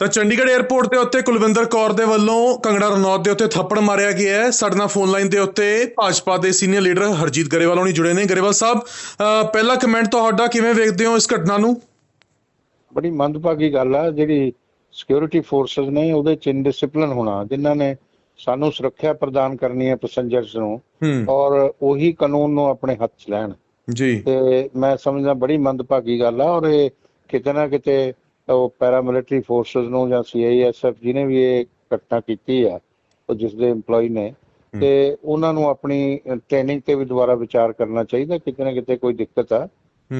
ਤਾਂ ਚੰਡੀਗੜ੍ਹ 에ਅਰਪੋਰਟ ਦੇ ਉੱਤੇ ਕੁਲਵਿੰਦਰ ਕੌਰ ਦੇ ਵੱਲੋਂ ਕੰਗੜਾ ਰਣੌਤ ਦੇ ਉੱਤੇ ਥੱਪੜ ਮਾਰਿਆ ਗਿਆ ਹੈ। ਸਾਡੇ ਨਾਲ ਫੋਨ ਲਾਈਨ ਦੇ ਉੱਤੇ ਭਾਜਪਾ ਦੇ ਸੀਨੀਅਰ ਲੀਡਰ ਹਰਜੀਤ ਗਰੇਵਾਲ ਹੋਣੀ ਜੁੜੇ ਨੇ। ਗਰੇਵਾਲ ਸਾਹਿਬ ਪਹਿਲਾ ਕਮੈਂਟ ਤੁਹਾਡਾ ਕਿਵੇਂ ਵੇਖਦੇ ਹੋ ਇਸ ਘਟਨਾ ਨੂੰ? ਬੜੀ ਮੰਦਭਾਗੀ ਗੱਲ ਆ। ਜਿਹੜੀ ਸਿਕਿਉਰਿਟੀ ਫੋਰਸਸ ਨੇ ਉਹਦੇ ਚ ਇਨਡਿਸਪਲਿਨ ਹੋਣਾ ਜਿਨ੍ਹਾਂ ਨੇ ਸਾਨੂੰ ਸੁਰੱਖਿਆ ਪ੍ਰਦਾਨ ਕਰਨੀ ਹੈ ਪੈਸੇਂਜਰਸ ਨੂੰ ਔਰ ਉਹੀ ਕਾਨੂੰਨ ਨੂੰ ਆਪਣੇ ਹੱਥ 'ਚ ਲੈਣ। ਜੀ। ਤੇ ਮੈਂ ਸਮਝਦਾ ਬੜੀ ਮੰਦਭਾਗੀ ਗੱਲ ਆ ਔਰ ਇਹ ਕਿਤੇ ਨਾ ਕਿਤੇ ਉਹ ਪੈਰਾਮਿਲਟਰੀ ਫੋਰਸਸ ਨੂੰ ਜਾਂ ਸੀਆਈਐਸਐਫ ਜਿਹਨੇ ਵੀ ਇਹ ਘਟਨਾ ਕੀਤੀ ਆ ਉਹ ਜਿਸ ਦੇ EMPLOYE ਨੇ ਤੇ ਉਹਨਾਂ ਨੂੰ ਆਪਣੀ ਟ੍ਰੇਨਿੰਗ ਤੇ ਵੀ ਦੁਬਾਰਾ ਵਿਚਾਰ ਕਰਨਾ ਚਾਹੀਦਾ ਕਿਤੇ ਨਾ ਕਿਤੇ ਕੋਈ ਦਿੱਕਤ ਆ।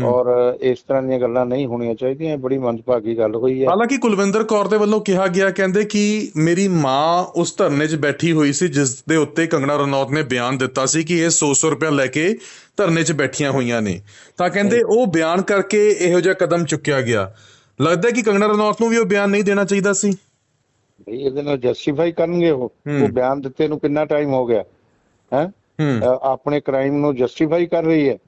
ਔਰ ਇਸ ਤਰ੍ਹਾਂ ਦੀਆਂ ਗੱਲਾਂ ਨਹੀਂ ਹੋਣੀਆਂ ਚਾਹੀਦੀਆਂ ਇਹ ਬੜੀ ਮੰਦਭਾਗੀ ਗੱਲ ਹੋਈ ਹੈ ਹਾਲਾਂਕਿ ਕੁਲਵਿੰਦਰ ਕੌਰ ਦੇ ਵੱਲੋਂ ਕਿਹਾ ਗਿਆ ਕਹਿੰਦੇ ਕਿ ਮੇਰੀ ਮਾਂ ਉਸ ਧਰਨੇ 'ਚ ਬੈਠੀ ਹੋਈ ਸੀ ਜਿਸ ਦੇ ਉੱਤੇ ਕੰਗਣਾ ਰਣੌਤ ਨੇ ਬਿਆਨ ਦਿੱਤਾ ਸੀ ਕਿ ਇਹ 100-100 ਰੁਪਏ ਲੈ ਕੇ ਧਰਨੇ 'ਚ ਬੈਠੀਆਂ ਹੋਈਆਂ ਨੇ। ਤਾਂ ਕਹਿੰਦੇ ਉਹ ਬਿਆਨ ਕਰਕੇ ਇਹੋ ਜਿਹਾ ਕਦਮ ਚੁੱਕਿਆ ਗਿਆ। ਲੱਗਦਾ ਕਿ ਕੰਗਣਾ ਰਣੌਤ ਨੂੰ ਵੀ ਉਹ ਬਿਆਨ ਨਹੀਂ ਦੇਣਾ ਚਾਹੀਦਾ ਸੀ? ਬਈ ਇਹਦੇ ਨਾਲ ਜਸਟੀਫਾਈ ਕਰਨਗੇ ਉਹ। ਉਹ ਬਿਆਨ ਦਿੱਤੇ ਨੂੰ ਕਿੰਨਾ ਟਾਈਮ ਹੋ ਗਿਆ? ਹੈ? ਆਪਣੇ ਕ੍ਰਾਈਮ ਨੂੰ ਜਸਟੀਫਾਈ ਕਰ ਰਹੀ ਹੈ।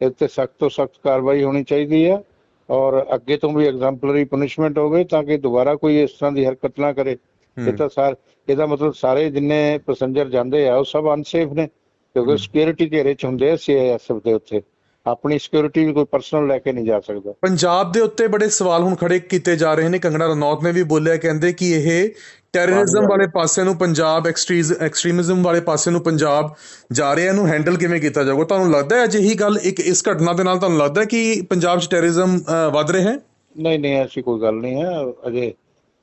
ਤੇ ਸਖਤ ਤੋਂ ਸਖਤ ਕਾਰਵਾਈ ਹੋਣੀ ਚਾਹੀਦੀ ਹੈ ਔਰ ਅੱਗੇ ਤੋਂ ਵੀ ਐਗਜ਼ਾਮਪਲਰੀ ਪਨਿਸ਼ਮੈਂਟ ਹੋਵੇ ਤਾਂ ਕਿ ਦੁਬਾਰਾ ਕੋਈ ਇਸ ਤਰ੍ਹਾਂ ਦੀ ਹਰਕਤ ਨਾ ਕਰੇ। ਇਹ ਤਾਂ ਸਾਰ ਇਹਦਾ ਮਤਲਬ ਸਾਰੇ ਜਿੰਨੇ ਪੈਸੇਂਜਰ ਜਾਂਦੇ ਆ ਉਹ ਸਭ ਅਨਸੇਫ ਨੇ। ਕਿਉਂਕਿ ਸਿਕਿਉਰਿਟੀ ਘੇਰੇ ਚ ਹੁੰਦੇ ਆ ਸੀਆਈਐਸਐਫ ਦੇ ਉੱਤੇ। ਆਪਣੀ ਸਿਕਿਉਰਿਟੀ ਵੀ ਕੋਈ ਪਰਸਨਲ ਲੈ ਕੇ ਨਹੀਂ ਜਾ ਸਕਦਾ। ਪੰਜਾਬ ਦੇ ਉੱਤੇ ਬੜੇ ਸਵਾਲ ਹੁਣ ਖੜੇ ਕੀਤੇ ਜਾ ਰਹੇ ਨੇ। ਕੰਗਣਾ ਰਣੌਤ ਨੇ ਵੀ ਬੋਲਿਆ ਕਹਿੰਦੇ ਕਿ ਇਹ ਟੈਰਰਿਜ਼ਮ ਵਾਲੇ ਪਾਸੇ ਨੂੰ ਪੰਜਾਬ ਐਕਸਟ੍ਰੀਮਿਜ਼ਮ ਵਾਲੇ ਪਾਸੇ ਨੂੰ ਪੰਜਾਬ ਜਾ ਰਿਹਾ ਇਹਨੂੰ ਹੈਂਡਲ ਕਿਵੇਂ ਕੀਤਾ ਜਾਊਗਾ? ਤੁਹਾਨੂੰ ਲੱਗਦਾ ਹੈ ਅਜਿਹੀ ਗੱਲ ਇੱਕ ਇਸ ਘਟਨਾ ਦੇ ਨਾਲ ਤੁਹਾਨੂੰ ਲੱਗਦਾ ਕਿ ਪੰਜਾਬ 'ਚ ਟੈਰਰਿਜ਼ਮ ਵੱਧ ਰਿਹਾ ਹੈ? ਨਹੀਂ ਨਹੀਂ ਐਸੀ ਕੋਈ ਗੱਲ ਨਹੀਂ ਹੈ। ਅਜੇ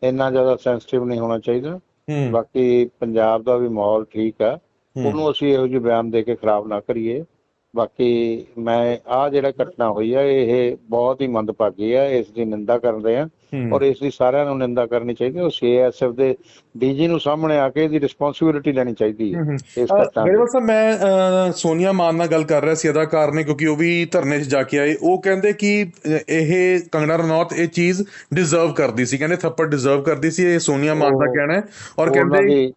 ਇੰਨਾ ਜ਼ਿਆਦਾ ਸੈਂਸਿਟਿਵ ਨਹੀਂ ਹੋਣਾ ਚਾਹੀਦਾ। ਬਾਕੀ ਪੰਜਾਬ ਦਾ ਵੀ ਮਾਹੌਲ ਠੀਕ ਆ। ਉਹਨੂੰ ਅਸੀਂ ਇਹੋ ਜਿਹੇ ਬਿਆਨ ਦੇ ਕੇ ਖਰਾਬ ਨਾ ਕਰੀਏ। ਬਾਕੀ ਮੈਂ ਆ ਜਿਹੜਾ ਘਟਨਾ ਹੋਈ ਹੈ ਇਹ ਬਹੁਤ ਹੀ ਮੰਦਭਾਗੀ ਹੈ ਇਸ ਦੀ ਨਿੰਦਾ ਕਰਦੇ ਹਾਂ ਔਰ ਇਸ ਦੀ ਸਾਰਿਆਂ ਨੂੰ ਨਿੰਦਾ ਕਰਨੀ ਚਾਹੀਦੀ ਹੈ। ਉਹ ਸੀਐਸਐਫ ਦੇ ਡੀਜੀ ਨੂੰ ਸਾਹਮਣੇ ਆ ਕੇ ਇਹਦੀ ਰਿਸਪੌਂਸਿਬਿਲਿਟੀ ਲੈਣੀ ਚਾਹੀਦੀ ਹੈ। ਇਸ ਦੀ ਗਰੇਵਾਲ ਸਾਹਿਬ ਮੈਂ ਸੋਨੀਆ ਮਾਨ ਨਾਲ ਗੱਲ ਕਰ ਰਿਹਾ ਸੀ ਅਦਾਕਾਰ ਨੇ ਕਿਉਂਕਿ ਉਹ ਵੀ ਧਰਨੇ 'ਚ ਜਾ ਕੇ ਆਏ। ਉਹ ਕਹਿੰਦੇ ਕਿ ਇਹ ਕੰਗਣਾ ਰਣੌਤ ਇਹ ਚੀਜ਼ ਡਿਜ਼ਰਵ ਕਰਦੀ ਸੀ। ਕਹਿੰਦੇ ਥੱਪੜ ਡਿਜ਼ਰਵ ਕਰਦੀ ਸੀ। ਇਹ ਸੋਨੀਆ ਮਾਨ ਦਾ ਕਹਿਣਾ ਹੈ। ਔਰ ਕਹਿੰਦੇ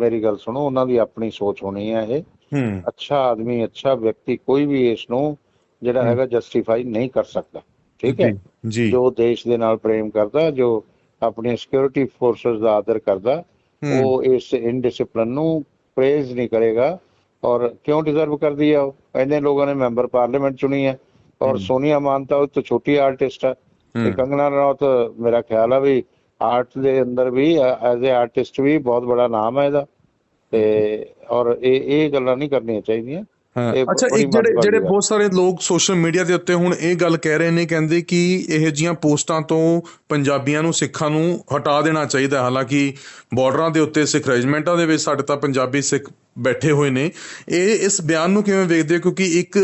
ਮੇਰੀ ਗੱਲ ਸੁਣੋ ਉਹਨਾਂ ਦੀ ਆਪਣੀ ਸੋਚ ਹੋਣੀ ਹੈ ਇਹ। ਹੂੰ। ਅੱਛਾ ਆਦਮੀ ਅੱਛਾ ਵਿਅਕਤੀ ਕੋਈ ਵੀ ਇਸ ਨੂੰ ਜਿਹੜਾ ਹੈਗਾ ਜਸਟੀਫਾਈ ਨਹੀਂ ਕਰ ਸਕਦਾ। ਠੀਕ ਹੈ? ਜੀ, ਜੀ ਦੇਸ਼ ਦੇ ਨਾਲ ਪ੍ਰੇਮ ਕਰਦਾ ਜੋ ਆਪਣੀਆਂ ਸਿਕਿਉਰਿਟੀ ਫੋਰਸਸ ਦਾ ਆਦਰ ਕਰਦਾ। ਉਹ ਇਸ ਇਨਡਿਸਪਲਿਨ ਨੂੰ ਪ੍ਰੇਜ਼ ਨਹੀਂ ਕਰੇਗਾ ਔਰ ਕਿਉਂ ਡਿਜ਼ਰਵ ਕਰਦੀ ਹੈ ਉਹ? ਇੰਨੇ ਲੋਕਾਂ ਨੇ ਮੈਂਬਰ ਪਾਰਲੀਮੈਂਟ ਚੁਣੀ ਹੈ ਔਰ ਸੋਨੀਆ ਮਾਨ ਤਾਂ ਉਹ ਤੋਂ ਛੋਟੀ ਆਰਟਿਸਟ ਹੈ। ਤੇ। ਕੰਗਨਾ ਰਣੌਤ ਮੇਰਾ ਖਿਆਲ ਆ ਵੀ ਆਰਟ ਦੇ ਅੰਦਰ ਵੀ ਐਜ਼ ਅ ਆਰਟਿਸਟ ਵੀ ਬਹੁਤ ਬੜਾ ਨਾਮ ਹੈ ਇਹਦਾ। ਤੇ ਔਰ ਇਹ ਇਹ ਗੱਲਾਂ ਨਹੀਂ ਕਰਨੀਆਂ ਚਾਹੀਦੀਆਂ। ਅੱਛਾ ਇੱਕ ਜਿਹੜੇ ਜਿਹੜੇ। ਬਹੁਤ ਸਾਰੇ ਲੋਕ ਸੋਸ਼ਲ ਮੀਡੀਆ ਦੇ ਉੱਤੇ ਹੁਣ ਇਹ ਗੱਲ ਕਹਿ ਰਹੇ ਨੇ ਕਹਿੰਦੇ ਕਿ ਇਹ ਜੀਆਂ ਪੋਸਟਾਂ ਤੋਂ ਪੰਜਾਬੀਆਂ ਨੂੰ ਸਿੱਖਾਂ ਨੂੰ ਹਟਾ ਦੇਣਾ ਚਾਹੀਦਾ। ਹਾਲਾਂਕਿ ਬਾਰਡਰਾਂ ਦੇ ਉੱਤੇ ਸਿੱਖ ਰੈਜੀਮੈਂਟਾਂ ਦੇ ਵਿੱਚ ਸਾਡੇ ਤਾਂ ਪੰਜਾਬੀ ਸਿੱਖ ਬੈਠੇ ਹੋਏ ਨੇ। ਇਹ ਇਸ ਬਿਆਨ ਨੂੰ ਕਿਵੇਂ ਵੇਖਦੇ ਹੋ? ਕਿਉਂਕਿ ਇੱਕ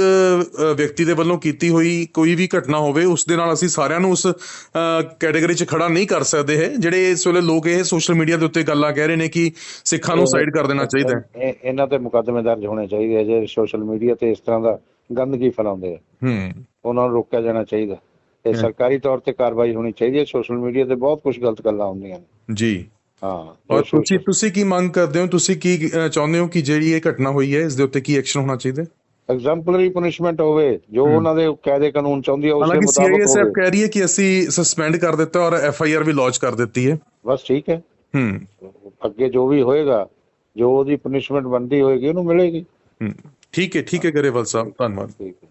ਵਿਅਕਤੀ ਦੇ ਵੱਲੋਂ ਕੀਤੀ ਹੋਈ ਕੋਈ ਵੀ ਘਟਨਾ ਹੋਵੇ ਉਸ ਦੇ ਨਾਲ ਅਸੀਂ ਸਾਰਿਆਂ ਨੂੰ ਉਸ ਕੈਟਾਗਰੀ 'ਚ ਖੜਾ ਨਹੀਂ ਕਰ ਸਕਦੇ ਹੈ। ਜਿਹੜੇ ਇਸ ਵੇਲੇ ਲੋਕ ਇਹ ਸੋਸ਼ਲ ਮੀਡੀਆ ਦੇ ਉੱਤੇ ਗੱਲਾਂ ਕਹਿ ਰਹੇ ਨੇ ਕਿ ਸਿੱਖਾਂ ਨੂੰ ਸਾਈਡ ਕਰ ਦੇਣਾ ਚਾਹੀਦਾ ਹੈ। ਇਹ- ਇਹਨਾਂ ਤੇ ਮੁਕੱਦਮੇ ਦਰਜ ਹੋਣੇ ਚਾਹੀਦੇ ਆ ਜਿਹੜੇ ਸੋਸ਼ਲ ਮੀਡੀਆ ਤੇ ਇਸ ਤਰ੍ਹਾਂ ਦਾ ਗੰਦਗੀ ਫੈਲਾਉਂਦੇ ਆ। ਹੂੰ। ਉਹਨਾਂ ਨੂੰ ਰੋਕਿਆ ਜਾਣਾ ਚਾਹੀਦਾ। ਤੇ ਸਰਕਾਰੀ ਤੌਰ ਤੇ ਕਾਰਵਾਈ ਹੋਣੀ ਚਾਹੀਦੀ ਹੈ। ਸੋਸ਼ਲ ਮੀਡੀਆ ਤੇ ਬਹੁਤ ਕੁਝ ਗਲਤ ਗੱਲਾਂ ਹੁੰਦੀਆਂ ਨੇ। ਜੀ। ਹਾਂ। ਔਰ ਤੁਸੀਂ ਤੁਸੀਂ ਕੀ ਮੰਗ ਕਰਦੇ ਹੋ? ਤੁਸੀਂ ਕੀ ਚਾਹੁੰਦੇ ਹੋ ਕਿ ਜਿਹੜੀ ਇਹ ਘਟਨਾ ਹੋਈ ਹੈ ਇਸ ਦੇ ਉੱਤੇ ਕੀ ਐਕਸ਼ਨ ਹੋਣਾ ਚਾਹੀਦਾ? ਹੈ ਐਗਜ਼ਾਮਪਲਰੀ ਪੁਨਿਸ਼ਮੈਂਟ ਹੋਵੇ ਜੋ ਉਹਨਾਂ ਦੇ ਕਾਇਦੇ ਕਾਨੂੰਨ ਚਾਹੁੰਦੀ ਹੈ ਉਸੇ ਹਾਲਾਂਕਿ ਮੁਤਾਬਕ ਸੀਆਈਐਸਐਫ ਹੋਵੇ। ਕਹਿ ਰਹੀ ਹੈ ਕਿ ਅਸੀਂ ਸਸਪੈਂਡ ਕਰ ਦਿੱਤਾ ਔਰ ਐਫਆਈਆਰ ਵੀ ਲਾਂਚ ਕਰ ਦਿੱਤੀ ਹੈ। ਬਸ ਠੀਕ ਹੈ। ਹੂੰ। ਅੱਗੇ ਜੋ ਵੀ ਹੋਏਗਾ ਜੋ ਉਹਦੀ ਪੁਨਿਸ਼ਮੈਂਟ ਬਣਦੀ ਹੋਏਗੀ ਉਹਨੂੰ ਮਿਲੇਗੀ। ਹੂੰ। ਠੀਕ ਹੈ ਠੀਕ ਹੈ ਗਰੇਵਾਲ ਸਾਹਿਬ ਧੰਨਵਾਦ। ਠੀਕ ਹੈ।